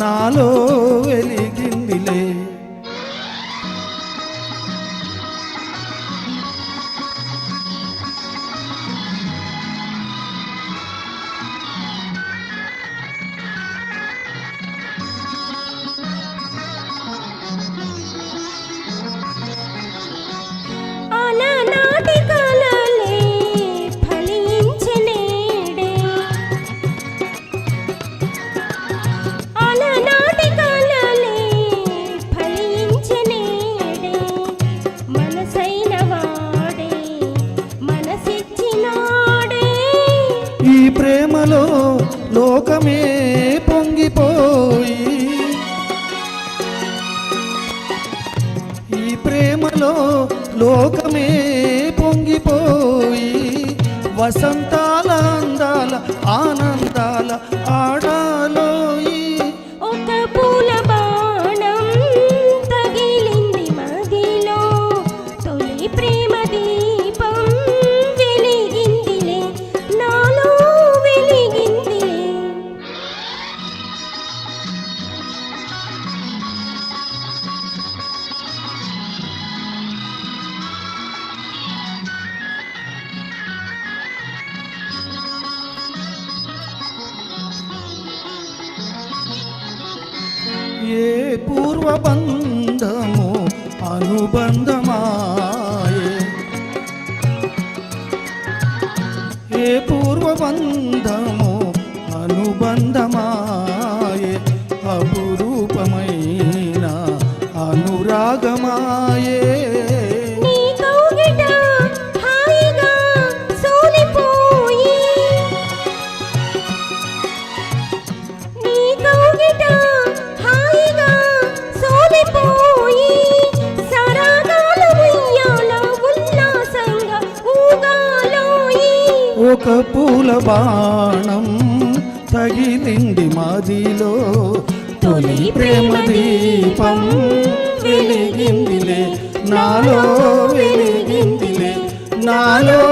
అలనాటి లోకమే పొంగిపోయి ఈ ప్రేమలో లోకమే పొంగిపోయి వసంతాల అందాల ఆనందాల ఏ పూర్వబంధము అనుబంధమాయే? ఏ పూర్వబంధము అనుబంధమా ఒక పూల బాణం తగిలింది మాదిలో తొలి ప్రేమ దీపం వెలిగిందిలే. నాలో వెలిగిందిలే. నాలో